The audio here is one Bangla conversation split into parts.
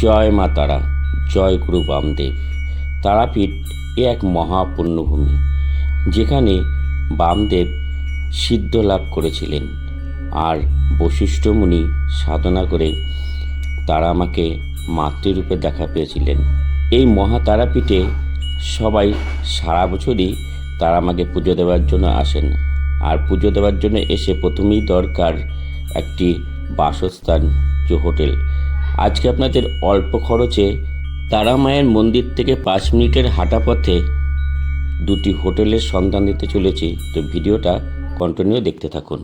জয় মা তারা, জয় গুরু বামদেব। তারাপীঠ এ এক মহাপুণ্যভূমি যেখানে বামদেব সিদ্ধ লাভ করেছিলেন। আর বশিষ্ঠ মুনি সাধনা করে তারা আমাকে মাতৃরূপে দেখা পেয়েছিলেন। এই মহা তারাপীঠে সবাই সারা বছরই তারা আমাকে পুজো দেওয়ার জন্য আসেন। আর পুজো দেওয়ার জন্য এসে প্রথমেই দরকার একটি বাসস্থান, যে হোটেল। আজকে আপনাদের অল্প খরচে তারা মায়ের মন্দির থেকে পাঁচ মিনিটের হাঁটা পথে দুটি হোটেলের সন্ধান দিতে চলেছি। তো ভিডিওটা কন্টিনিউ দেখতে থাকুন।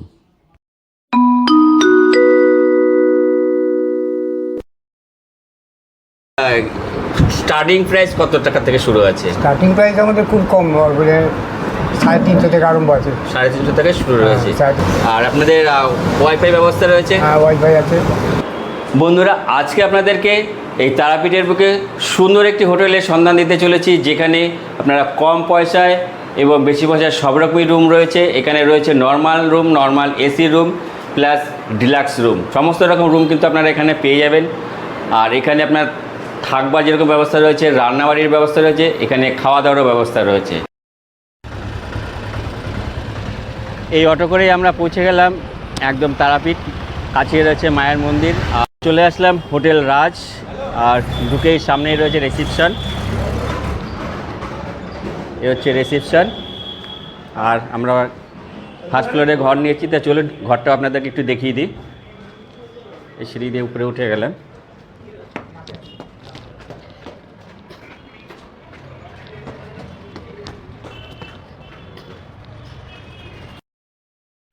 স্টার্টিং প্রাইস কত টাকা থেকে শুরু আছে? স্টার্টিং প্রাইস আমাদের খুব কম বলে সাড়ে তিনশো থেকে আরম্ভ আছে। সাড়ে তিনশো থেকে শুরু রয়েছে। হ্যাঁ, আর আপনাদের ওয়াইফাই ব্যবস্থা রয়েছে? হ্যাঁ ওয়াইফাই আছে। বন্ধুরা, আজকে আপনাদেরকে এই তারাপীঠের বুকে সুন্দর একটি হোটেলের সন্ধান দিতে চলেছি, যেখানে আপনারা কম পয়সায় এবং বেশি পয়সায় সব রকমই রুম রয়েছে। এখানে রয়েছে normal room normal AC room plus deluxe room সমস্ত রকম রুম কিন্তু আপনারা এখানে পেয়ে যাবেন। আর এখানে আপনার থাকবার যেরকম ব্যবস্থা রয়েছে, রান্নাবাড়ির ব্যবস্থা রয়েছে, এখানে খাওয়া দাওয়ারও ব্যবস্থা রয়েছে। এই অটো করেই আমরা পৌঁছে গেলাম একদম তারাপীঠ, কাছে রয়েছে মায়ের মন্দির। আর চলে আসলাম হোটেল রাজ, আর ঢুকেই সামনেই রয়েছে রিসিপশন। এ হচ্ছে রিসিপশন। আর আমরা ফার্স্ট ফ্লোরে ঘর নিয়েছি, তা চলুন ঘরটা আপনাদেরকে একটু দেখিয়ে দিই। এই সিঁড়ি দিয়ে উপরে উঠে গেলাম।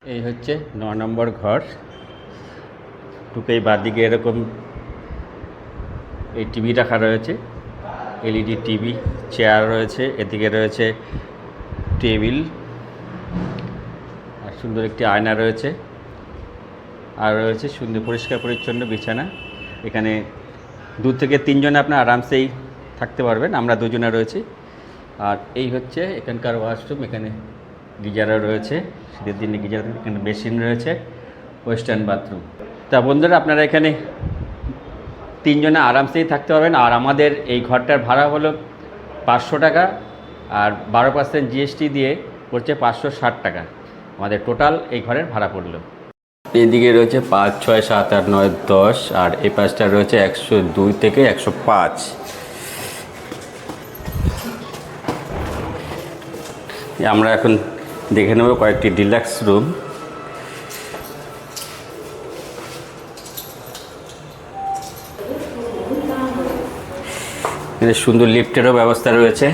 এই হচ্ছে ন নম্বর ঘর। ঢুকেই বাদিকে এরকম এই টিভি রাখা রয়েছে, এলইডি টিভি, চেয়ার রয়েছে, এদিকে রয়েছে টেবিল, আর সুন্দর একটি আয়না রয়েছে, আর রয়েছে সুন্দর পরিষ্কার পরিচ্ছন্ন বিছানা। এখানে দু থেকে তিনজনে আপনার আরামসেই থাকতে পারবেন, আমরা দুজনে রয়েছি। আর এই হচ্ছে এখানকার ওয়াশরুম, এখানে গিজারও রয়েছে, শীতের দিনে গিজার, এখানে বেসিন রয়েছে, ওয়েস্টার্ন বাথরুম। তা বন্ধুরা, আপনারা এখানে তিনজনে আরামসেই থাকতে পারবেন। আর আমাদের এই ঘরটার ভাড়া হলো পাঁচশো টাকা, আর বারো পার্সেন্ট জিএসটি দিয়ে পড়ছে পাঁচশো ষাট টাকা। আমাদের টোটাল এই ঘরের ভাড়া পড়ল। এদিকে রয়েছে পাঁচ, ছয়, সাত, আট, নয়, দশ, আর এই পাঁচটা রয়েছে একশো দুই থেকে একশো পাঁচ। আমরা এখন দেখে নেব কয়েকটি ডিলাক্স রুম এখানে সুন্দর লিফটেরও ব্যবস্থা রয়েছে।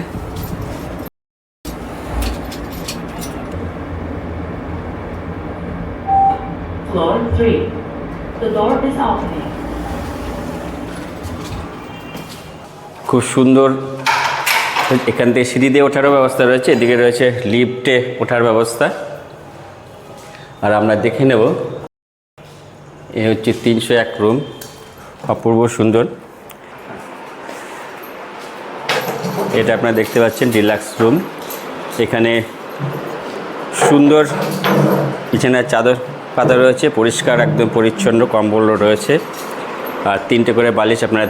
Floor 3. The door is opening. খুব সুন্দর। এখান থেকে সিঁড়ি দিয়ে ওঠারও ব্যবস্থা রয়েছে এদিকে রয়েছে লিফটে ওঠার ব্যবস্থা। আর আমরা দেখে নেব। এ হচ্ছে তিনশো এক রুম অপূর্ব সুন্দর। এটা আপনারা দেখতে পাচ্ছেন ডিলাক্স রুম এখানে সুন্দর বিছানার চাদর পাতা রয়েছে, পরিষ্কার, একদম পরিচ্ছন্ন, কম্বল রয়েছে। আর তিনটে করে বালিশ আপনারা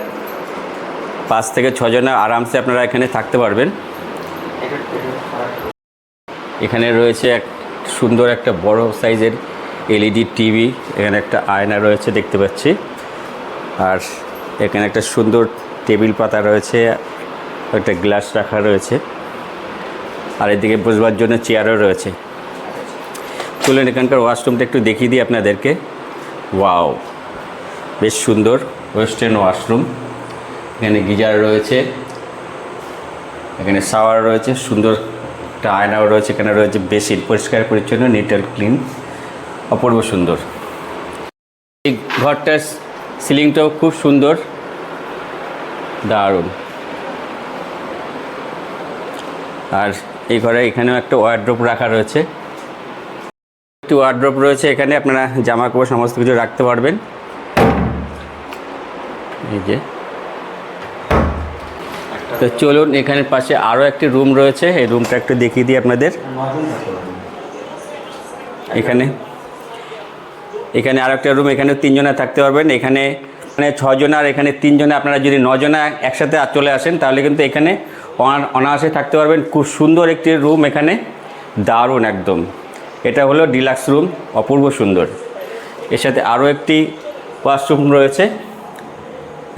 পাঁচ থেকে ছজনে আরামসে আপনারা এখানে থাকতে পারবেন। এখানে রয়েছে এক সুন্দর একটা বড় সাইজের এলইডি টিভি, এখানে একটা আয়না রয়েছে দেখতে পাচ্ছি। আর এখানে একটা সুন্দর টেবিল পাতা রয়েছে একটা গ্লাস রাখা রয়েছে। আর এদিকে বসবার জন্য চেয়ারও রয়েছে। চলুন এখানকার ওয়াশরুমটা একটু দেখিয়ে দিই আপনাদেরকে। ওয়াও, বেশ সুন্দর ওয়েস্টার্ন ওয়াশরুম। এখানে গিজার রয়েছে, এখানে শাওয়ার রয়েছে, সুন্দর একটা আয়নাও রয়েছে, এখানে রয়েছে বেসিন, পরিষ্কার, পরিচ্ছন্ন, নিট অ্যান্ড ক্লিন, অপূর্ব সুন্দর। এই ঘরটার সিলিংটাও খুব সুন্দর, দারুণ। আর এই ঘরে এখানেও একটা ওয়ার্ড্রোপ রাখা রয়েছে। একটি ওয়ার্ড্রোপ রয়েছে এখানে, আপনারা জামা কাপড় সমস্ত কিছু রাখতে পারবেন। এই যে। তো চলুন এখানে পাশে আরও একটি রুম রয়েছে, এই রুমটা একটু দেখিয়ে দিই আপনাদের। এখানে। এখানে আরও একটা রুম এখানে তিনজনে থাকতে পারবেন। এখানে মানে ছজন আর এখানে তিনজনে, আপনারা যদি নজনে একসাথে আর চলে আসেন, তাহলে কিন্তু এখানে অনায়াসে থাকতে পারবেন। খুব সুন্দর একটি রুম এখানে। দারুণ একদম। এটা হলো ডিলাক্স রুম অপূর্ব সুন্দর। এর সাথে আরও একটি ওয়াশরুম রয়েছে।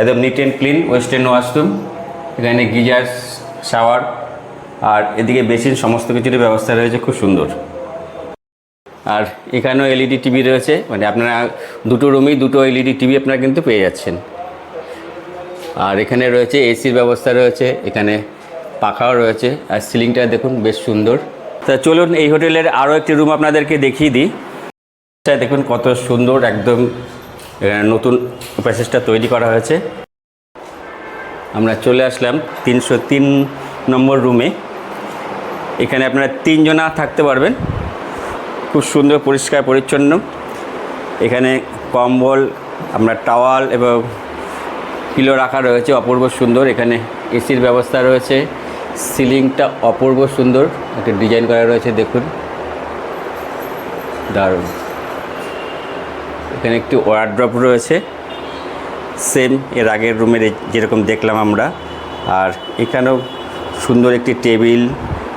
একদম neat and clean western washroom এখানে গিজার শাওয়ার আর এদিকে বেসিন সমস্ত কিছুরই ব্যবস্থা রয়েছে, খুব সুন্দর। আর এখানেও এলইডি টিভি রয়েছে। মানে আপনারা দুটো রুমেই দুটো এলইডি টিভি আপনারা কিন্তু পেয়ে যাচ্ছেন। আর এখানে রয়েছে এসির ব্যবস্থা রয়েছে। এখানে পাখাও রয়েছে, আর সিলিংটা দেখুন বেশ সুন্দর। তা চলুন এই হোটেলের আরও একটি রুম আপনাদেরকে দেখিয়ে দিই। এটা দেখুন কত সুন্দর একদম নতুন প্যাসেজটা তৈরি করা হয়েছে। আমরা চলে আসলাম তিনশো তিন নম্বর রুমে। এখানে আপনারা তিনজনা থাকতে পারবেন। খুব সুন্দর, পরিষ্কার, পরিচ্ছন্ন। এখানে কম্বল আপনার টাওয়াল এবং পিলো রাখা রয়েছে, অপূর্ব সুন্দর। এখানে এসির ব্যবস্থা রয়েছে। সিলিংটা অপূর্ব সুন্দর, একটা ডিজাইন করা রয়েছে, দেখুন। দারুণ। এখানে একটি ওয়ার্ড্রপ রয়েছে। সেম এর আগের রুমের যেরকম দেখলাম আমরা। আর এখানেও সুন্দর একটি টেবিল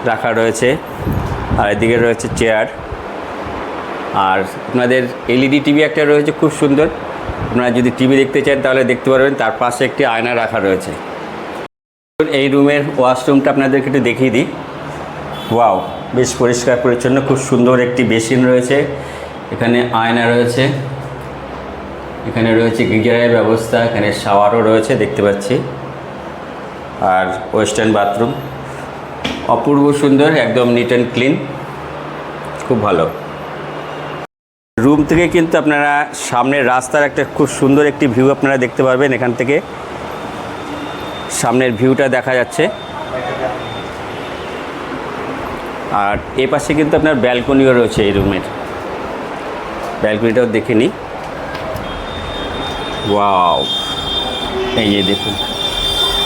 রাখা রয়েছে। আর এদিকে রয়েছে চেয়ার আর আপনাদের এলইডি টিভি একটা রয়েছে, খুব সুন্দর। আপনারা যদি টিভি দেখতে চান, তাহলে দেখতে পারবেন। তার পাশে একটি আয়না রাখা রয়েছে। এই রুমের ওয়াশরুমটা আপনাদেরকে একটু দেখিয়ে দিই। ওয়াও, বেশ পরিষ্কার পরিচ্ছন্ন, খুব সুন্দর একটি বেসিন রয়েছে। এখানে আয়না রয়েছে, এখানে রয়েছে গিজারের ব্যবস্থা, এখানে শাওয়ারও রয়েছে, দেখতে পাচ্ছি। আর ওয়েস্টার্ন বাথরুম, অপূর্ব সুন্দর, একদম নিট অ্যান্ড ক্লিন, খুব ভালো। রুম থেকে কিন্তু আপনারা সামনের রাস্তার একটা খুব সুন্দর একটি ভিউ আপনারা দেখতে পারবেন এখান থেকে। সামনের ভিউটা দেখা যাচ্ছে। আর এ পাশে কিন্তু আপনার ব্যালকনিও রয়েছে এই রুমের। ব্যালকনিটাও দেখে নিই। ওয়াও, এই যে দেখুন।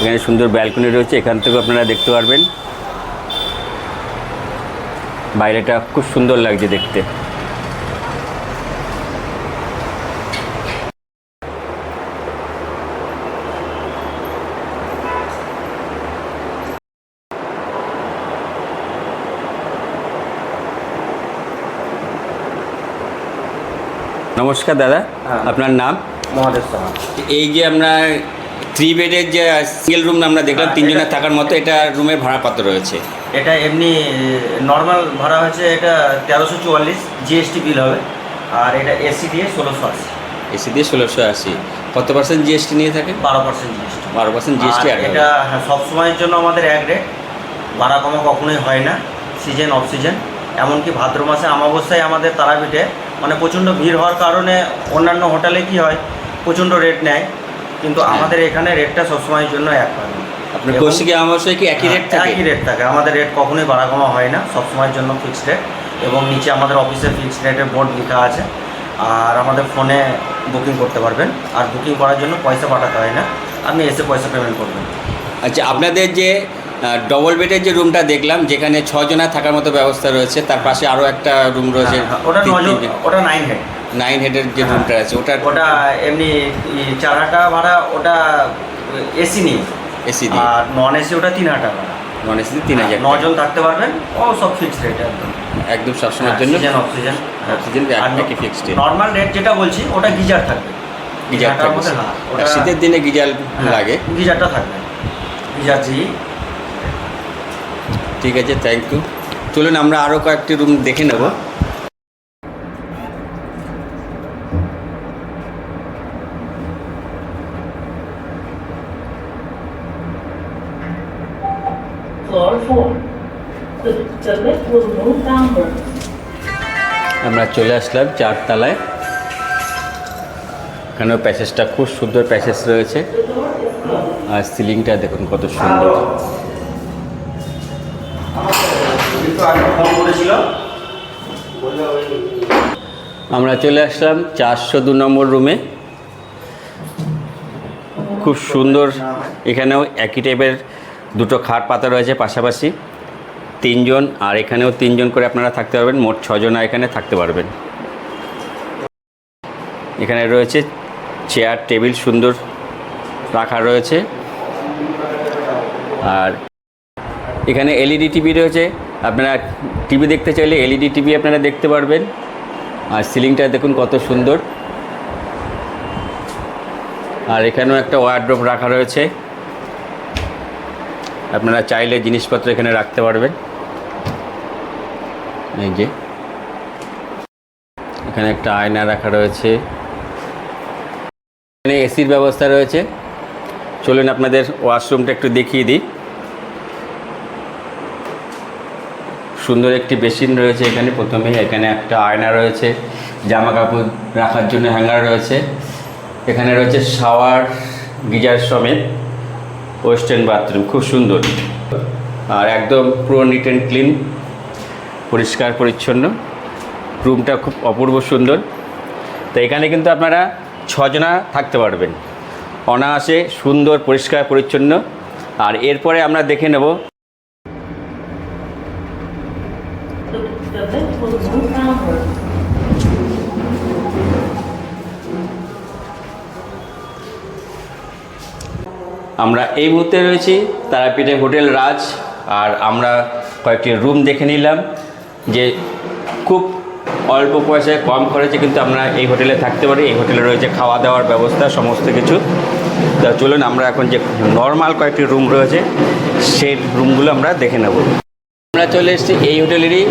এখানে সুন্দর ব্যালকনি রয়েছে, এখান থেকেও আপনারা দেখতে পারবেন। বাইরেটা খুব সুন্দর লাগছে দেখতে। নমস্কার দাদা আপনার নাম? মহাদেব সাহা। এই যে আমরা থ্রি বেডের যে সিঙ্গেল রুম আমরা দেখলাম হ্যাঁ, তিনজনের থাকার মতো এটা রুমের ভাড়া কত রয়েছে। এটা এমনি নর্মাল ভাড়া হয়েছে এটা তেরোশো চুয়াল্লিশ জিএসটি বিল হবে। আর এটা এসি দিয়ে ষোলোশো আশি। এসি দিয়ে ষোলোশো আশি। কত পার্সেন্ট জিএসটি নিয়ে থাকেন বারো পার্সেন্ট জিএসটি বারো পার্সেন্ট জিএসটি আর এটা হ্যাঁ, সব সময়ের জন্য আমাদের এক রেট ভাড়া কমা কখনোই হয় না। সিজন অফ সিজন এমনকি ভাদ্র মাসে অমাবস্যায় আমাদের তারাপীঠে মানে প্রচণ্ড ভিড় হওয়ার কারণে অন্যান্য হোটেলে কি হয় প্রচণ্ড রেট নেয় কিন্তু হ্যাঁ। আমাদের এখানে রেটটা সবসময়ের জন্য এক হয়। আপনার কৌশিকী অমাবস্যায় কি একই রেট থাকে? একই রেট থাকে। আমাদের রেট কখনোই বাড়া কমা হয় না সবসময়ের জন্য ফিক্সড রেট এবং নিচে আমাদের অফিসে ফিক্সড রেটের বোর্ড লেখা আছে। আর আমাদের ফোনে বুকিং করতে পারবেন। আর বুকিং করার জন্য পয়সা পাঠাতে হয় না। আপনি এসে পয়সা পেমেন্ট করবেন। আচ্ছা আপনাদের যে ডবল বেডের যে রুমটা দেখলাম যেখানে ছজনা থাকার মতো ব্যবস্থা রয়েছে তার পাশে আরও একটা রুম রয়েছে হ্যাঁ, হ্যাঁ, ওটা ওটা নাইন হেড নাইন হেডের যে রুমটা আছে ওটা ওটা এমনি চার হাজার টাকা ভাড়া ওটা এসি নিয়ে। এসি আর নন এসি ওটা তিন হাজার টাকা নন এসি তিন হাজার নজন থাকতে পারবেন ও সব ফিক্সড রেট একদম। একদম সবসময়ের জন্য সিজন অক্সিজেন Oxygen একটাকে rate। নর্মাল রেট যেটা বলছি ওটা গিজার থাকবে। গিজার গিজারটার থাকে মধ্যে হ্যাঁ, আর ওটা- শীতের দিনে গিজার হ্যাঁ, লাগে। গিজারটা থাকবে। গিজার জি ঠিক আছে থ্যাংক ইউ চলুন আমরা আরও কয়েকটি রুম দেখে নেব. আমরা চলে আসলাম চারতলায়। এখানেও প্যাসেজটা খুব সুন্দর প্যাসেজ রয়েছে। আর সিলিংটা দেখুন কত সুন্দর। আমরা চলে আসলাম চারশো দু নম্বর রুমে খুব সুন্দর, এখানেও একই টাইপের দুটো খাট পাতা রয়েছে পাশাপাশি। তিনজন, আর এখানেও তিনজন করে আপনারা থাকতে পারবেন, মোট ছজন এখানে থাকতে পারবেন। এখানে রয়েছে চেয়ার টেবিল সুন্দর রাখা রয়েছে। আর এখানে এলইডি টিভি রয়েছে। আপনারা টিভি দেখতে চাইলে এলইডি টিভি আপনারা দেখতে পারবেন। আর সিলিংটা দেখুন কত সুন্দর। আর এখানেও একটা ওয়ার্ড্রোপ রাখা রয়েছে। আপনারা চাইলে জিনিসপত্র এখানে রাখতে পারবেন। এই যে। এখানে একটা আয়না রাখা রয়েছে। এখানে এসির ব্যবস্থা রয়েছে। চলুন আপনাদের ওয়াশরুমটা একটু দেখিয়ে দিই। সুন্দর একটি বেসিন রয়েছে এখানে। প্রথমেই এখানে একটা আয়না রয়েছে জামা কাপড় রাখার জন্য হ্যাঙ্গার রয়েছে। এখানে রয়েছে শাওয়ার, গিজার সমেত ওয়েস্টার্ন বাথরুম, খুব সুন্দর। আর একদম পুরো নিট অ্যান্ড ক্লিন পরিষ্কার, পরিচ্ছন্ন। রুমটা খুব অপূর্ব সুন্দর। তো এখানে কিন্তু আপনারা ছজনা থাকতে পারবেন। অনায়াসে সুন্দর, পরিষ্কার, পরিচ্ছন্ন। আর এরপরে আমরা দেখে নেব The lift will move downward. আমরা এই মুহূর্তে রয়েছি তারাপীঠে হোটেল রাজ, আর আমরা কয়েকটি রুম দেখে নিলাম, যে খুব অল্প পয়সায় কম খরচে কিন্তু আমরা এই হোটেলে থাকতে পারি। এই হোটেলে রয়েছে খাওয়া দাওয়ার ব্যবস্থা, সমস্ত কিছু। তা চলুন, আমরা এখন যে নর্মাল কয়েকটি রুম রয়েছে, সেই রুমগুলো আমরা দেখে নেব। আমরা চলে এসেছি এই হোটেলেরই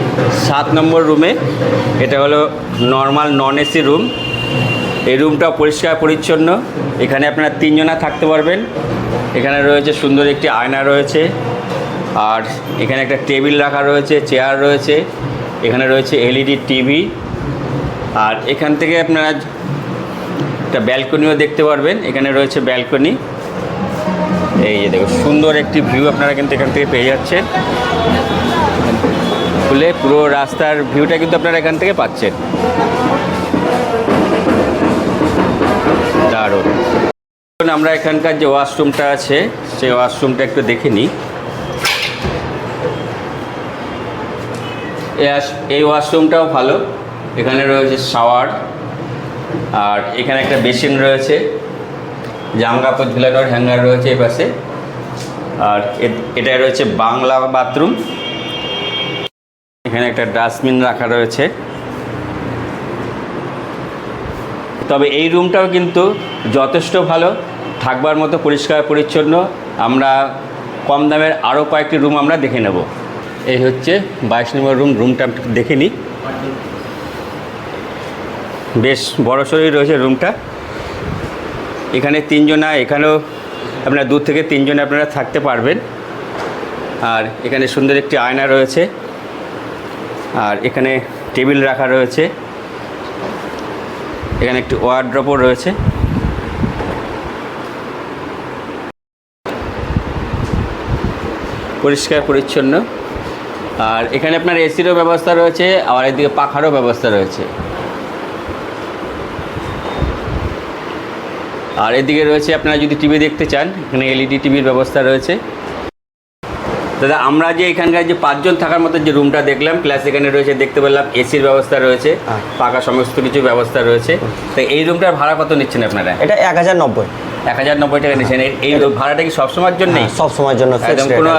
সাত নম্বর রুমে। এটা হলো নর্মাল নন এসি রুম এই রুমটা পরিষ্কার, পরিচ্ছন্ন। এখানে আপনারা তিনজনা থাকতে পারবেন। এখানে রয়েছে সুন্দর একটি আয়না রয়েছে। আর এখানে একটা টেবিল রাখা রয়েছে, চেয়ার রয়েছে। এখানে রয়েছে এলইডি, টিভি। আর এখান থেকে আপনারা একটা ব্যালকনিও দেখতে পারবেন। এখানে রয়েছে ব্যালকনি। এই যে দেখো, সুন্দর একটি ভিউ আপনারা কিন্তু এখান থেকে পেয়ে যাচ্ছেন। খুলে পুরো রাস্তার ভিউটা কিন্তু আপনারা এখান থেকে পাচ্ছেন। দারুণ। আমরা এখানকার যে ওয়াশরুমটা আছে, সেই ওয়াশরুমটা একটু দেখে নিই। এই ওয়াশরুমটাও ভালো। এখানে রয়েছে শাওয়ার। আর এখানে একটা বেসিন রয়েছে। জামা কাপড় ঝুলানোর হ্যাঙ্গার রয়েছে এই পাশে। আর এটা রয়েছে বাংলা বাথরুম। এখানে একটা ডাস্টবিন রাখা রয়েছে। তবে এই রুমটাও কিন্তু যথেষ্ট ভালো, থাকবার মতো পরিষ্কার পরিচ্ছন্ন। আমরা কম দামের আরও কয়েকটি রুম আমরা দেখে নেব। এই হচ্ছে বাইশ নম্বর রুম, রুমটা দেখে নিই। বেশ বড় সড়ই রয়েছে রুমটা। এখানে তিনজনা, এখানেও আপনারা দূর থেকে তিনজনে আপনারা থাকতে পারবেন। আর এখানে সুন্দর একটি আয়না রয়েছে। আর এখানে টেবিল রাখা রয়েছে। এখানে একটি ওয়ার্ড্রপও রয়েছে। পরিষ্কার, পরিচ্ছন্ন। আর এখানে আপনার এসিরও ব্যবস্থা রয়েছে আর এদিকে পাখারও ব্যবস্থা রয়েছে। আর এদিকে রয়েছে আপনারা যদি টিভি দেখতে চান এখানে এলইডি টিভির ব্যবস্থা রয়েছে। দাদা আমরা যে এখানকার যে পাঁচজন থাকার মতো যে রুমটা দেখলাম প্লাস এখানে রয়েছে দেখতে পেলাম এসির ব্যবস্থা রয়েছে হ্যাঁ। পাকা সমস্ত কিছু ব্যবস্থা রয়েছে। তো এই রুমটার ভাড়া কত নিচ্ছেন আপনারা? এটা এক হাজার নব্বই। এক হাজার নব্বই টাকা নিচ্ছেন। এই- ভাড়াটা কি সবসময়ের জন্য? fixed একদম rate কোনো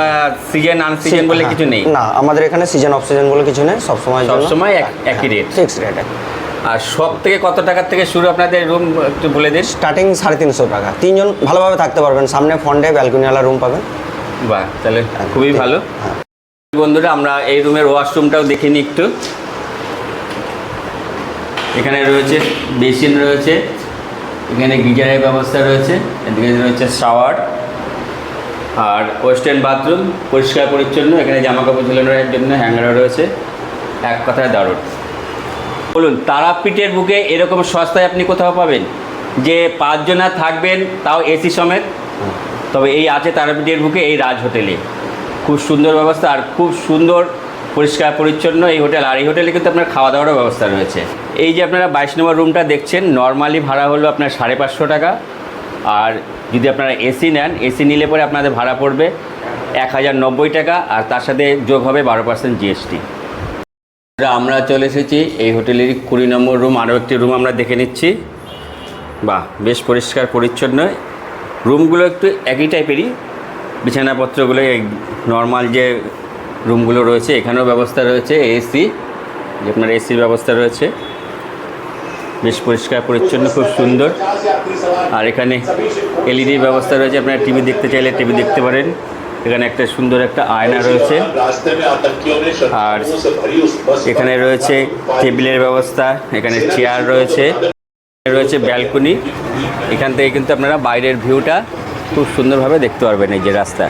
সিজন আন সিজন বলে হ্যাঁ, কিছু নেই? না আমাদের এখানে সিজন অফ সিজন বলে কিছু নেই সবসময় সবসময় এক- একই রেট ফিক্সড রেট আর সব থেকে কত টাকার থেকে শুরু আপনাদের রুম একটু বলে দিন? স্টার্টিং সাড়ে তিনশো টাকা। তিনজন ভালোভাবে থাকতে পারবেন। সামনে ফন্ডে ব্যালকনিওয়ালা রুম পাবেন। বাহ তাহলে খুবই ভালো। হ্যাঁ। বন্ধুরা আমরা এই রুমের ওয়াশরুমটাও দেখে নিই একটু। এখানে রয়েছে বেসিন রয়েছে এখানে গিজারের ব্যবস্থা রয়েছে এদিকে রয়েছে শাওয়ার আর ওয়েস্টার্ন বাথরুম পরিষ্কার পরিচ্ছন্ন এখানে জামা কাপড় ঝুলানোর জন্য হ্যাঙ্গারও রয়েছে। এক কথায় দারুণ। বলুন, তারাপীঠের বুকে এরকম সস্তায় আপনি কোথাও পাবেন? যে পাঁচজনা থাকবেন, তাও এসি সমেত? তবে এই আছে তারাপীঠের বুকে এই রাজ হোটেলে। খুব সুন্দর ব্যবস্থা আর খুব সুন্দর, পরিষ্কার, পরিচ্ছন্ন এই হোটেল। আর এই হোটেলে কিন্তু আপনার খাওয়া দাওয়ারও ব্যবস্থা রয়েছে। এই যে আপনারা বাইশ নম্বর রুমটা দেখছেন নর্মালি ভাড়া হলো আপনার সাড়ে পাঁচশো টাকা। আর যদি আপনারা এসি নেন, এসি নিলে পরে আপনাদের ভাড়া পড়বে এক হাজার নব্বই টাকা, আর তার সাথে যোগ হবে বারো পার্সেন্ট জিএসটি। আমরা চলে এসেছি এই হোটেলেরই কুড়ি নম্বর রুম, আরও একটি রুম আমরা দেখে নিচ্ছি। বাহ, বেশ পরিষ্কার, পরিচ্ছন্ন। রুমগুলো একটু একই টাইপেরই। বিছানাপত্রগুলো নর্মাল যে রুমগুলো রয়েছে, এখানেও ব্যবস্থা রয়েছে, এসি, যে আপনার এসির ব্যবস্থা রয়েছে। বেশ পরিষ্কার, পরিচ্ছন্ন, খুব সুন্দর। আর এখানে এলইডির ব্যবস্থা রয়েছে, আপনারা টিভি দেখতে চাইলে টিভি দেখতে পারেন। এখানে একটা সুন্দর একটা আয়না রয়েছে। আর এখানে রয়েছে টেবিলের ব্যবস্থা, এখানে চেয়ার রয়েছে রয়েছে ব্যালকনি। এখান থেকে কিন্তু আপনারা বাইরের ভিউটা খুব সুন্দরভাবে দেখতে পারবেন এই যে রাস্তা।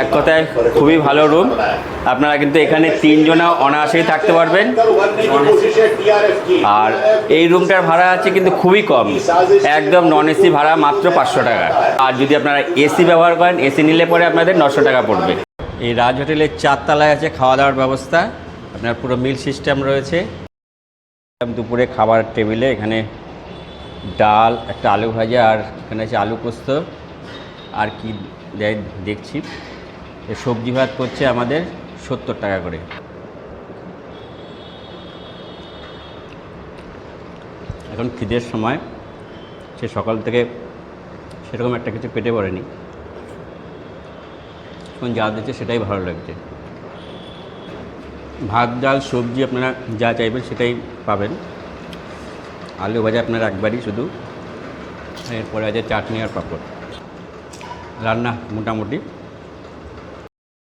এক কথায় খুবই ভালো রুম আপনারা কিন্তু এখানে তিনজনা অনায়াসেই থাকতে পারবেন। আর এই রুমটার ভাড়া আছে কিন্তু খুবই কম। একদম নন এসি ভাড়া মাত্র পাঁচশো টাকা। আর যদি আপনারা এসি ব্যবহার করেন এসি নিলে পরে আপনাদের নশো টাকা পড়বে। এই রাজ হোটেলের চারতলায় আছে খাওয়া দাওয়ার ব্যবস্থা। আপনার পুরো মিল সিস্টেম রয়েছে। দুপুরে খাবার টেবিলে এখানে ডাল, একটা আলু ভাজা, আর এখানে আছে আলু পোস্ত। আর কি দেয়, দেখছি। সবজি ভাত করছে আমাদের সত্তর টাকা করে। এখন খিদের সময়, সে সকাল থেকে সেরকম একটা কিছু পেটে পড়েনি। এখন যা দিচ্ছে সেটাই ভালো লাগছে। ভাত, ডাল, সবজি আপনারা যা চাইবেন সেটাই পাবেন। আলু ভাজা আপনার একবারই শুধু। এরপরে আছে চাটনি আর পাঁপড়। রান্না মোটামুটি।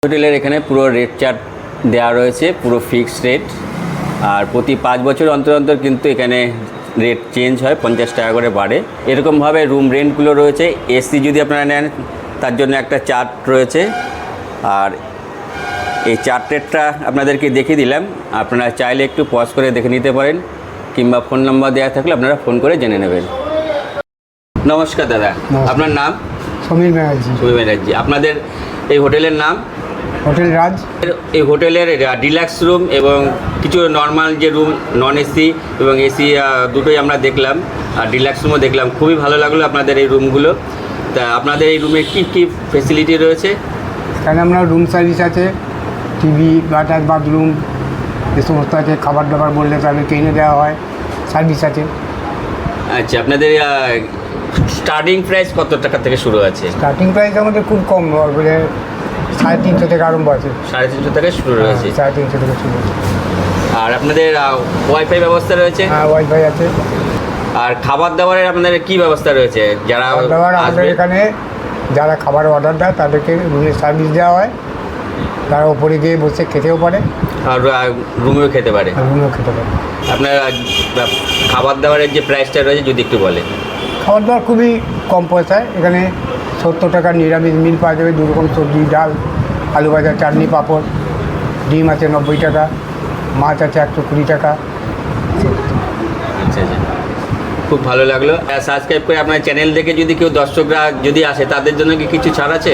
হোটেলের এখানে পুরো রেট চার্ট দেওয়া রয়েছে পুরো ফিক্সড রেট আর প্রতি পাঁচ বছর অন্তর অন্তর কিন্তু এখানে রেট চেঞ্জ হয় পঞ্চাশ টাকা করে বাড়ে। এরকমভাবে রুম রেন্টগুলো রয়েছে এসি যদি আপনারা নেন তার জন্য একটা চার্ট রয়েছে। আর এই চার্ট রেটটা আপনাদেরকে দেখিয়ে দিলাম। আপনারা চাইলে একটু পজ করে দেখে নিতে পারেন কিংবা ফোন নাম্বার দেওয়া থাকলে আপনারা ফোন করে জেনে নেবেন। নমস্কার দাদা আপনার নাম? সমীর ব্যানার্জি সুমি ব্যানার্জি আপনাদের এই হোটেলের নাম? হোটেল রাজ। এই হোটেলের ডিলাক্স রুম এবং কিছু নর্মাল যে রুম নন এসি এবং এসি দুটোই আমরা দেখলাম। আর ডিলাক্স রুমও দেখলাম। খুবই ভালো লাগল আপনাদের এই রুমগুলো। তা আপনাদের এই রুমে কী কী ফেসিলিটি রয়েছে? এখানে আমরা রুম সার্ভিস আছে টিভি অ্যাটাচ বাথরুম এ সমস্ত আছে। খাবার দাবার বললে তাদেরকে এনে দেওয়া হয়। সার্ভিস আছে। আচ্ছা আপনাদের স্টার্টিং প্রাইস কত টাকা থেকে শুরু আছে? স্টার্টিং প্রাইস আমাদের খুব কম বলে সাড়ে তিনশো থেকে আরম্ভ আছে। সাড়ে তিনশো থেকে শুরু রয়েছে। হ্যাঁ, সাড়ে তিনশো থেকে শুরু। আর আপনাদের ওয়াইফাই ব্যবস্থা রয়েছে? হ্যাঁ ওয়াইফাই আছে। আর খাবার দাবারের আপনাদের কি ব্যবস্থা রয়েছে? যারা খাবার আমাদের এখানে যারা খাবার অর্ডার দেয় তাদেরকে রুমের সার্ভিস দেওয়া হয়। তারা ওপরে গিয়ে বসে খেতেও পারে। আর রুমেও খেতে পারে। রুমেও খেতে পারে। আপনার খাবার দাবারের যে প্রাইসটা রয়েছে যদি একটু বলে খাবার দাবার খুবই কম পয়সায় এখানে সত্তর টাকার নিরামিষ মিল পাওয়া যাবে দু রকম সবজি ডাল আলু ভাজা চাটনি পাঁপড় ডিম আছে নব্বই টাকা মাছ আছে একশো কুড়ি টাকা। আচ্ছা আচ্ছা। খুব ভালো লাগল। সাবস্ক্রাইব করে আপনার চ্যানেল দেখে যদি কেউ দর্শকরা যদি আসে তাদের জন্য কি কিছু ছাড় আছে?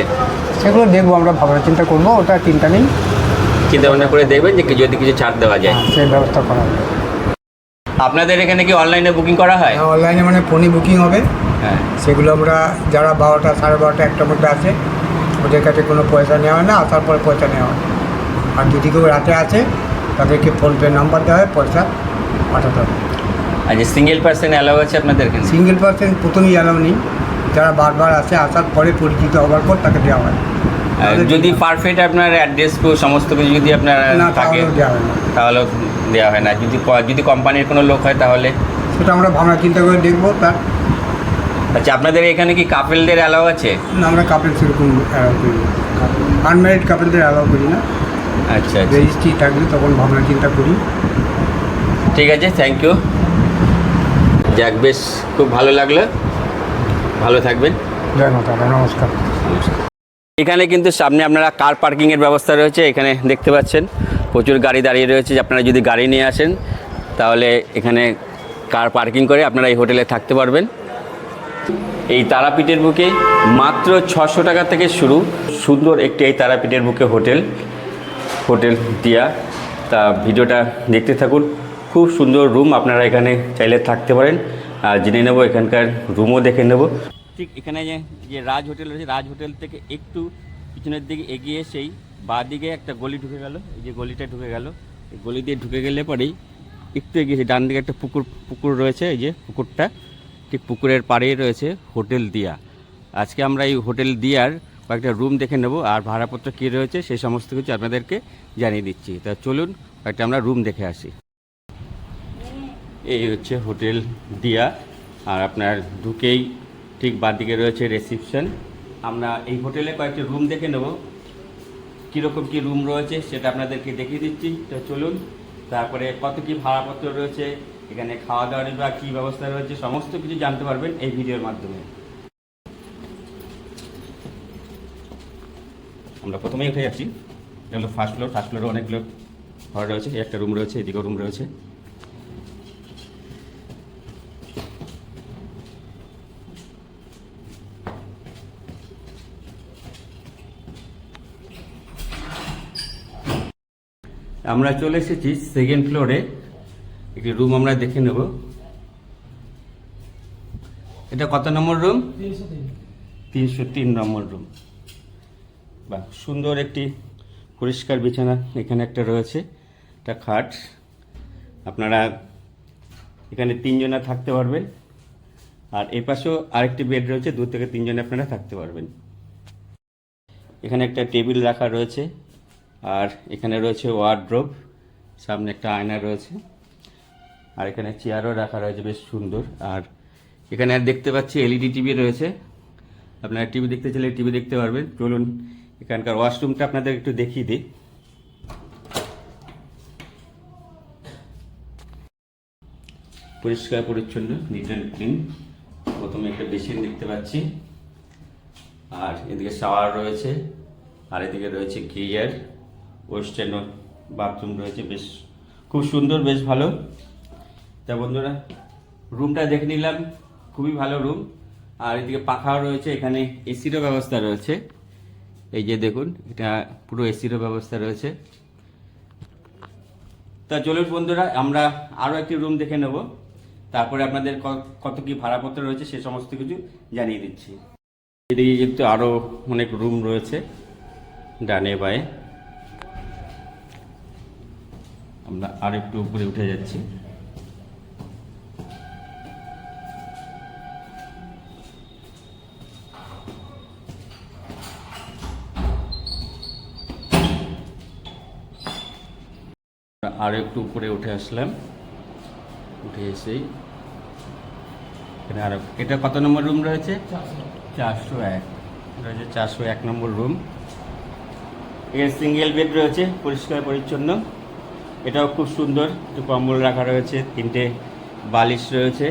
সেগুলো দেখব আমরা ভাবনা চিন্তা করব ওটা চিন্তা নেই। চিন্তা ভাবনা করে দেখবেন যে যদি কিছু ছাড় দেওয়া যায়। হ্যাঁ, সেই ব্যবস্থা করা হবে। আপনাদের এখানে কি অনলাইনে বুকিং করা হয়? অনলাইনে মানে ফোনে বুকিং হবে। হ্যাঁ। সেগুলো আমরা যারা বারোটা সাড়ে বারোটা একটার মধ্যে আসে ওদের কাছে কোনো পয়সা নেওয়া হয় না আসার পরে পয়সা নেওয়া হয়। আর যদি কেউ রাতে আছে তাদেরকে ফোনপে নাম্বার দেওয়া হয় পয়সা পাঠাতে হবে। আচ্ছা সিঙ্গেল পার্সেন্ট অ্যালাউ আছে আপনাদের সিঙ্গেল পার্সেন্ট প্রথমেই অ্যালাউ নেই। যারা বারবার আসে আসার পরে পরিচিত হওয়ার পর তাকে দেওয়া হয়। আর যদি পারফেক্ট আপনার অ্যাড্রেস সমস্ত কিছু যদি আপনার থাকে তাহলেও দেওয়া হয় না। যদি যদি কোম্পানির কোনো লোক হয় তাহলে? সেটা আমরা ভাবনা চিন্তা করে দেখব তার। আচ্ছা আপনাদের এখানে কি কাপেলদের অ্যালাউ আছে? না আমরা কাপেল সেরকম অ্যালাউ করি আনম্যারিড কাপেলদের অ্যালাউ করি না। আচ্ছা আচ্ছা। রেজিস্ট্রি থাকলে তখন ভাবনা চিন্তা করি। ঠিক আছে থ্যাংক ইউ যাক বেশ খুব ভালো লাগল। ভালো থাকবেন। জয় মাতা দা, নমস্কার। এখানে কিন্তু সামনে আপনারা কার পার্কিংয়ের ব্যবস্থা রয়েছে, এখানে দেখতে পাচ্ছেন। প্রচুর গাড়ি দাঁড়িয়ে রয়েছে আপনারা যদি গাড়ি নিয়ে আসেন, তাহলে এখানে কার পার্কিং করে আপনারা এই হোটেলে থাকতে পারবেন। এই তারাপীঠের বুকে মাত্র ছশো টাকা থেকে শুরু। সুন্দর একটি এই তারাপীঠের বুকে হোটেল হোটেল দিয়া। তা ভিডিওটা দেখতে থাকুন। খুব সুন্দর রুম আপনারা এখানে চাইলে থাকতে পারেন। আর জেনে নেব, এখানকার রুমও দেখে নেব। ঠিক এখানে যে রাজ হোটেল রয়েছে, রাজ হোটেল থেকে একটু পিছনের দিকে এগিয়ে সেই বাঁ দিকে একটা গলি ঢুকে গেল। এই যে গলিটা ঢুকে গেল। এই গলি দিয়ে ঢুকে গেলে পরেই একটু এগিয়েছি ডান দিকে একটা পুকুর পুকুর রয়েছে, এই যে পুকুরটা। ঠিক পুকুরের পাড়েই রয়েছে হোটেল দিয়া। আজকে আমরা এই হোটেল দিয়ার কয়েকটা রুম দেখে নেব আর ভাড়াপত্র কী রয়েছে, সেই সমস্ত কিছু আপনাদেরকে জানিয়ে দিচ্ছি। তা চলুন কয়েকটা আমরা রুম দেখে আসি। এই হচ্ছে হোটেল দিয়া। আর আপনার ঢুকেই ঠিক বাঁদিকে রয়েছে রিসিপশন আমরা এই হোটেলে কয়েকটি রুম দেখে নেব। কীরকম কী রুম রয়েছে সেটা আপনাদেরকে দেখিয়ে দিচ্ছি। তো চলুন, তারপরে কত কী ভাড়াপত্র রয়েছে, এখানে খাওয়া দাওয়ার বা কী ব্যবস্থা রয়েছে, সমস্ত কিছু জানতে পারবেন এই ভিডিওর মাধ্যমে। আমরা প্রথমেই উঠে যাচ্ছি। এটা হলো ফার্স্ট ফ্লোর ফার্স্ট ফ্লোরে অনেকগুলো ঘর রয়েছে একটা রুম রয়েছে, এদিকেও রুম রয়েছে। আমরা চলে এসেছি সেকেন্ড ফ্লোরে একটি রুম আমরা দেখে নেব। এটা কত নম্বর রুম তিনশো তিন নম্বর রুম বা সুন্দর একটি পরিষ্কার বিছানা এখানে একটা রয়েছে, একটা খাট। আপনারা এখানে তিনজনা থাকতে পারবেন। আর এই পাশেও আরেকটি বেড রয়েছে, দু থেকে তিনজনে আপনারা থাকতে পারবেন। এখানে একটা টেবিল রাখা রয়েছে। আর এখানে রয়েছে ওয়ার্ড্রোব সামনে একটা আয়না রয়েছে। আর এখানে চেয়ারও রাখা রয়েছে, বেশ সুন্দর। আর এখানে আর দেখতে পাচ্ছি এলইডি টিভি রয়েছে। আপনারা টিভি দেখতে চাইলে টিভি দেখতে পারবেন। চলুন, এখানকার ওয়াশরুমটা আপনাদের একটু দেখিয়ে দিই। পরিষ্কার, পরিচ্ছন্ন নিট অ্যান্ড ক্লিন প্রথমে একটা বেসিন দেখতে পাচ্ছি। আর এদিকে শাওয়ার রয়েছে। আর এদিকে রয়েছে গিজার ওয়েস্টার্ন বাথরুম রয়েছে, বেশ খুব সুন্দর, বেশ ভালো। তা বন্ধুরা রুমটা দেখে নিলাম, খুবই ভালো রুম আর এদিকে পাখাও রয়েছে, এখানে এসিরও ব্যবস্থা রয়েছে। এই যে দেখুন, এটা পুরো এসিরও ব্যবস্থা রয়েছে। তা চলুন বন্ধুরা, আমরা আরও একটি রুম দেখে নেব। তারপরে আপনাদের কত কি ভাড়াপত্র রয়েছে, সে সমস্ত কিছু জানিয়ে দিচ্ছি। এদিকে কিন্তু আরও অনেক রুম রয়েছে, ডানে বায়ে। আমরা আর একটু উপরে উঠে যাচ্ছি। আর একটু উপরে উঠে আসলাম। উঠে এসেই এখানে আরও এটা কত নম্বর রুম রয়েছে? চারশো এক। রয়েছে চারশো এক নম্বর রুম। এর সিঙ্গেল বেড রয়েছে, পরিষ্কার, পরিচ্ছন্ন। এটাও খুব সুন্দর। একটু কম্বল রাখা রয়েছে, তিনটে বালিশ রয়েছে,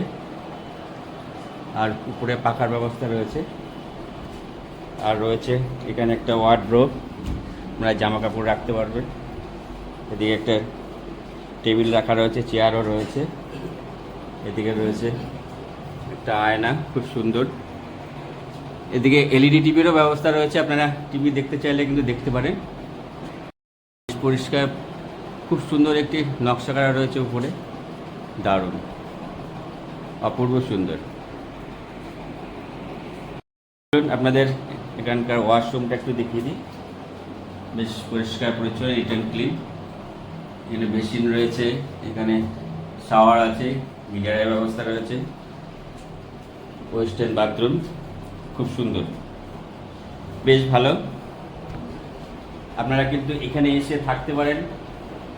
আর উপরে পাখার ব্যবস্থা রয়েছে। আর রয়েছে এখানে একটা ওয়ার্ড্রোব আপনারা জামা কাপড় রাখতে পারবেন এদিকে একটা টেবিল রাখা রয়েছে, চেয়ারও রয়েছে। এদিকে রয়েছে একটা আয়না, খুব সুন্দর। এদিকে এলইডি টিভিরও ব্যবস্থা রয়েছে, আপনারা টিভি দেখতে চাইলে কিন্তু দেখতে পারেন। পরিষ্কার খুব সুন্দর একটি নকশা করা রয়েছে উপরে। দারুণ। অপূর্ব সুন্দর। আপনাদের এখানকার ওয়াশরুমটা একটু দেখিয়ে দিই। বেশ পরিষ্কার, পরিচ্ছন্ন নিট অ্যান্ড ক্লিন এখানে বেসিন রয়েছে, এখানে শাওয়ার আছে, গিজারের ব্যবস্থা রয়েছে। ওয়েস্টার্ন বাথরুম, খুব সুন্দর। বেশ ভালো। আপনারা কিন্তু এখানে এসে থাকতে পারেন।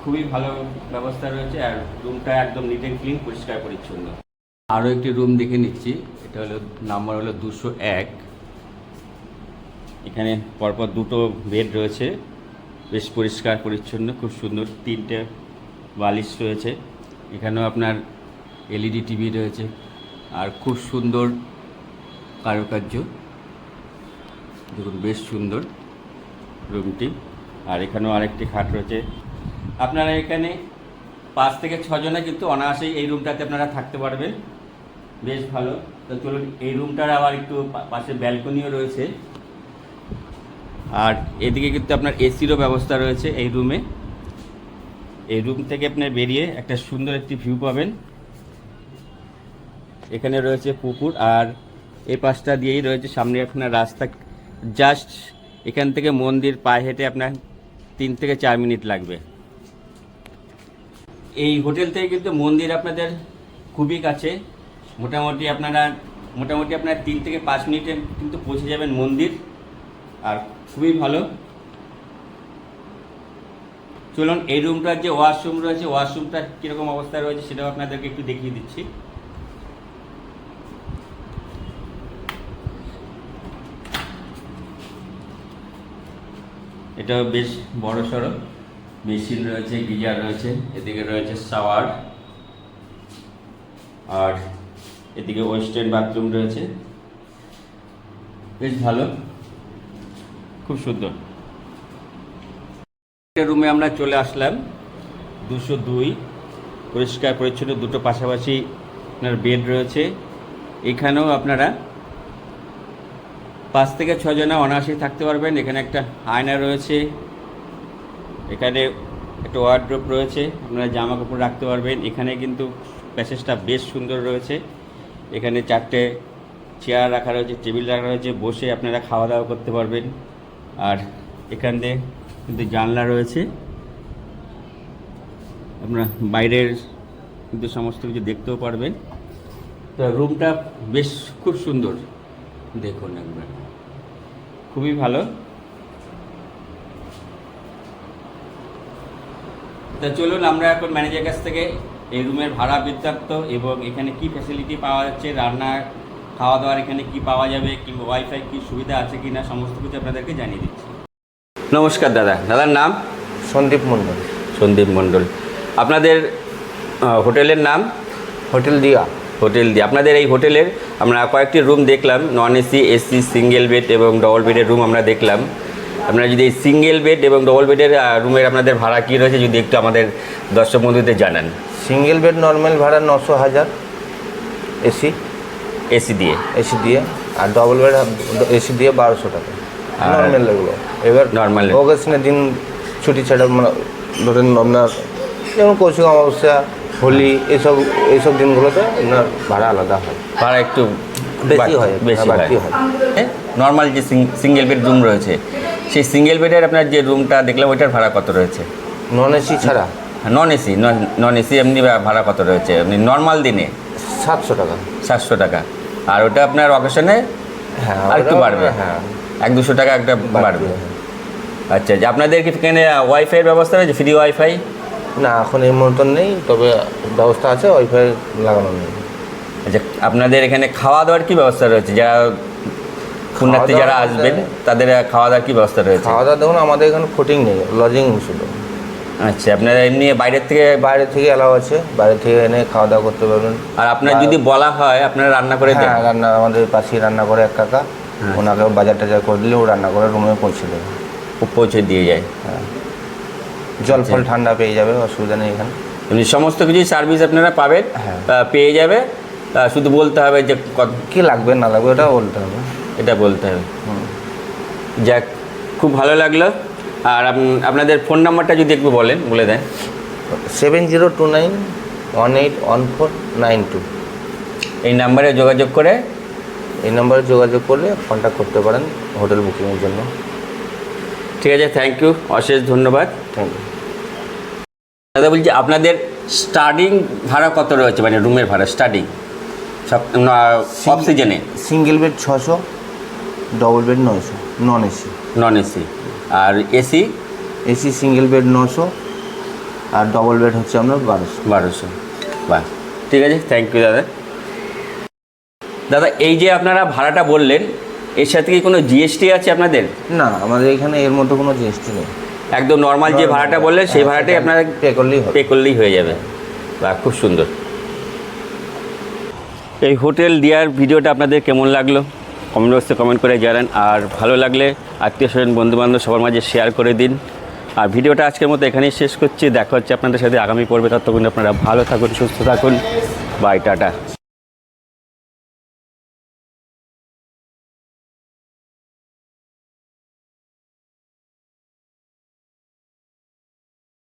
খুবই ভালো ব্যবস্থা রয়েছে আর রুমটা একদম নিট অ্যান্ড ক্লিন পরিষ্কার, পরিচ্ছন্ন। আরও একটি রুম দেখে নিচ্ছি, এটা হলো নাম্বার হলো দুশো এক। এখানে পরপর দুটো বেড রয়েছে, বেশ পরিষ্কার, পরিচ্ছন্ন, খুব সুন্দর। তিনটে বালিশ রয়েছে, এখানেও আপনার এলইডি টিভি রয়েছে, আর খুব সুন্দর কারুকার্য। দেখুন, বেশ সুন্দর রুমটি আর এখানেও আরেকটি খাট রয়েছে আপনারা এখানে পাঁচ থেকে ছজনে কিন্তু অনায়াসেই এই রুমটাতে আপনারা থাকতে পারবেন। বেশ ভালো। তো চলুন, এই রুমটার আবার একটু পাশে ব্যালকনিও রয়েছে। আর এদিকে কিন্তু আপনার এসিরও ব্যবস্থা রয়েছে এই রুমে। এই রুম থেকে আপনার বেরিয়ে একটা সুন্দর একটি ভিউ পাবেন। এখানে রয়েছে পুকুর আর এই পাশটা দিয়েই রয়েছে সামনে আপনার রাস্তা। জাস্ট এখান থেকে মন্দির পায়ে হেঁটে আপনার তিন থেকে চার মিনিট লাগবে। এই হোটেল থেকে কিন্তু মন্দির আপনাদের খুবই কাছে। মোটামুটি আপনারা, মোটামুটি আপনার তিন থেকে পাঁচ মিনিটে কিন্তু পৌঁছে যাবেন মন্দির। আর খুবই ভালো। চলুন, এই রুমটার যে ওয়াশরুম রয়েছে ওয়াশরুমটা কীরকম অবস্থায় রয়েছে সেটাও আপনাদেরকে একটু দেখিয়ে দিচ্ছি। এটা বেশ বড় সড়ো মেশিন রয়েছে, গিজার রয়েছে, এদিকে রয়েছে শাওয়ার আর এদিকে ওয়েস্টার্ন বাথরুম রয়েছে। বেশ ভালো, খুব সুন্দর। রুমে আমরা চলে আসলাম দুশো দুই, পরিষ্কার পরিচ্ছন্ন, দুটো পাশাপাশি আপনার বেড রয়েছে। এখানেও আপনারা পাঁচ থেকে ছজনা অনায়াসে থাকতে পারবেন। এখানে একটা আয়না রয়েছে এখানে একটা ওয়ার্ড্রোপ রয়েছে, আপনারা জামা কাপড় রাখতে পারবেন। এখানে কিন্তু প্যাসেজটা বেশ সুন্দর রয়েছে। এখানে চারটে চেয়ার রাখা রয়েছে, টেবিল রাখা রয়েছে, বসে আপনারা খাওয়া দাওয়া করতে পারবেন। আর এখান কিন্তু জানলা রয়েছে। আপনারা বাইরের কিন্তু সমস্ত কিছু দেখতেও পারবেন। তো রুমটা বেশ খুব সুন্দর। দেখুন একবার। খুবই ভালো। তা চলুন আমরা এখন ম্যানেজার কাছ থেকে এই রুমের ভাড়া বৃত্তান্ত এবং এখানে কি ফ্যাসিলিটি পাওয়া যাচ্ছে রান্না খাওয়া দাওয়ার এখানে কি পাওয়া যাবে কিংবা ওয়াইফাই কি সুবিধা আছে কি না সমস্ত কিছু আপনাদেরকে জানিয়ে দিচ্ছি। নমস্কার দাদা দাদার নাম? সন্দীপ মণ্ডল। সন্দীপ মণ্ডল। আপনাদের হোটেলের নাম? হোটেল দিয়া। হোটেল দিয়ে। আপনাদের এই হোটেলের আমরা কয়েকটি রুম দেখলাম non AC AC single bed এবং ডবল বেডের রুম আমরা দেখলাম। আপনারা যদি এই সিঙ্গেল বেড এবং ডবল বেডের রুমের আপনাদের ভাড়া কী রয়েছে যদি একটু আমাদের দর্শক বন্ধুদের জানান। সিঙ্গেল বেড নর্মাল ভাড়া নশো হাজার এসি এসি দিয়ে? এসি দিয়ে। আর ডবল বেড এসি দিয়ে বারোশো টাকা। নর্মাল এগুলো। এবার Normal। অগস্টিনের দিন ছুটি ছাড়া মানে ধরেন আপনার যেমন কৌশিক অমাবস্যা হোলি এইসব এইসব দিনগুলোতে আপনার ভাড়া আলাদা হয়। ভাড়া একটু বেশি হয় বেশি হ্যাঁ, হয়। নর্মাল যে সিঙ্গেল বেড রুম রয়েছে সেই সিঙ্গেল বেডের আপনার যে রুমটা দেখলাম ওইটার ভাড়া কত রয়েছে? নন এসি ছাড়া? নন এসি নন এসি এমনি ভাড়া কত রয়েছে? এমনি নর্মাল দিনে? সাতশো টাকা। সাতশো টাকা। আর ওটা আপনার অকেশনে হ্যাঁ আর একটু বাড়বে। হ্যাঁ। এক দুশো টাকা একটা বাড়বে। আচ্ছা আপনাদের কি এখানে ওয়াইফাইয়ের ব্যবস্থা রয়েছে? ফ্রি ওয়াইফাই না এখন এই মতন নেই তবে ব্যবস্থা আছে ওয়াইফাই লাগানো নেই। আচ্ছা আপনাদের এখানে খাওয়া দাওয়ার কি ব্যবস্থা রয়েছে? যারা পুণ্যার্থী যারা আসবেন তাদের খাওয়া দাওয়ার কি ব্যবস্থা রয়েছে? খাওয়া দাওয়া দেখুন আমাদের এখানে ফুটিং নেই লজিং শুধু আচ্ছা আপনারা এমনি বাইরের থেকে বাইরে থেকে এলাও আছে বাইরে থেকে এনে খাওয়া দাওয়া করতে পারবেন। আর আপনার যদি বলা হয় আপনারা রান্না করে দেন? হ্যাঁ রান্না আমাদের পাশেই রান্না করে এক কাকা। হ্যাঁ। ওনাকে বাজার টাজার করে দিলে ও রান্না করে রুমে পৌঁছে দেবে। পৌঁছে দিয়ে যায়। হ্যাঁ। জল আচ্ছা। ফল ঠান্ডা পেয়ে যাবে অসুবিধা নেই এখানে। এমনি সমস্ত কিছুই সার্ভিস আপনারা পাবেন হ্যাঁ। পেয়ে যাবে। শুধু বলতে হবে যে কত কি লাগবে না লাগবে ওটা বলতে হবে। এটা বলতে হবে। হুম। যাক খুব ভালো লাগল। আর আপনাদের ফোন নাম্বারটা যদি একটু বলেন বলে দেন। Seven zero two nine one eight one four nine two. এই নাম্বারে যোগাযোগ করে এই নাম্বারে যোগাযোগ করলে কন্ট্যাক্ট করতে পারেন হোটেল বুকিংয়ের জন্য। ঠিক আছে থ্যাংক ইউ অশেষ ধন্যবাদ। থ্যাংক ইউ দাদা বলছি আপনাদের স্টার্টিং ভাড়া কত রয়েছে? মানে রুমের ভাড়া স্টার্টিং সব অফ সিজনে সিঙ্গেল বেড ছশো ডবল বেড নয়শো নন এসি নন এসি আর এসি এসি সিঙ্গেল বেড নশো আর ডবল বেড হচ্ছে আপনার বারোশো। বারোশো। বাহ। ঠিক আছে থ্যাংক ইউ দাদা। দাদা এই যে আপনারা ভাড়াটা বললেন এর সাথে কি কোনো জিএসটি আছে আপনাদের? না আমাদের এখানে এর মধ্যে কোনো জিনিসটি নেই। একদম নর্মাল যে ভাড়াটা বললেন সেই ভাড়াটাই আপনারা পে করলেই পে করলেই হয়ে যাবে। বা খুব সুন্দর। এই হোটেল দেওয়ার ভিডিওটা আপনাদের কেমন লাগল? কমেন্ট বক্সে কমেন্ট করে জানান। আর ভালো লাগলে আত্মীয় স্বজন, বন্ধুবান্ধব সবার মাঝে শেয়ার করে দিন। আর ভিডিওটা আজকের মতো এখানেই শেষ করছি। দেখা হচ্ছে আপনাদের সাথে আগামী পর্বে। ততক্ষণ আপনারা ভালো থাকুন, সুস্থ থাকুন। By tata